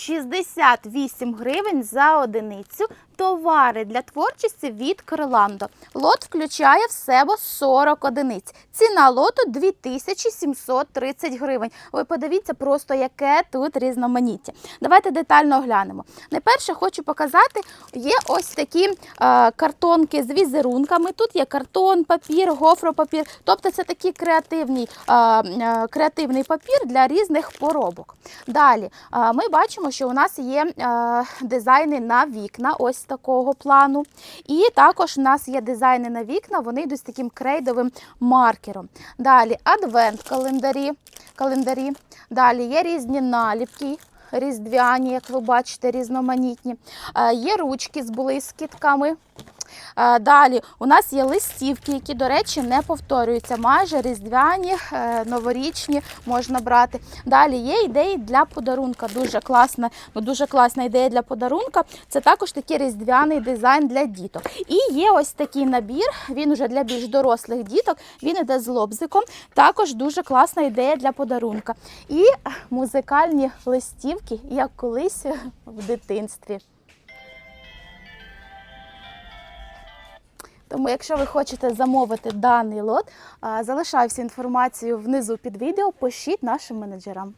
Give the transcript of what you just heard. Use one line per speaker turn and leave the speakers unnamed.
68 гривень за одиницю. Товари для творчості від Криландо. Лот включає в себе 40 одиниць. Ціна лоту 2730 гривень. Ви подивіться просто, яке тут різноманіття. Давайте детально оглянемо. Найперше хочу показати, є ось такі е, картонки з візерунками. Тут є картон, папір, гофропапір. Тобто це такий креативний, е, е, креативний папір для різних поробок. Далі е, ми бачимо, що у нас є е, дизайни на вікна, ось такого плану. І також у нас є дизайни на вікна, вони йдуть з таким крейдовим маркером. Далі адвент-календарі. Календарі. Далі є різні наліпки. Різдвяні, як ви бачите, різноманітні. Е, Є ручки з блискітками. Е, Далі у нас є листівки, які, до речі, не повторюються. Майже різдвяні, е, новорічні можна брати. Далі є ідеї для подарунка. Дуже класна, ну, дуже класна ідея для подарунка. Це також такий різдвяний дизайн для діток. І є ось такий набір. Він уже для більш дорослих діток. Він іде з лобзиком. Також дуже класна ідея для подарунка. І музикальні листівки, як колись в дитинстві. Тому, якщо ви хочете замовити даний лот, залишаю всю інформацію внизу під відео, пишіть нашим менеджерам.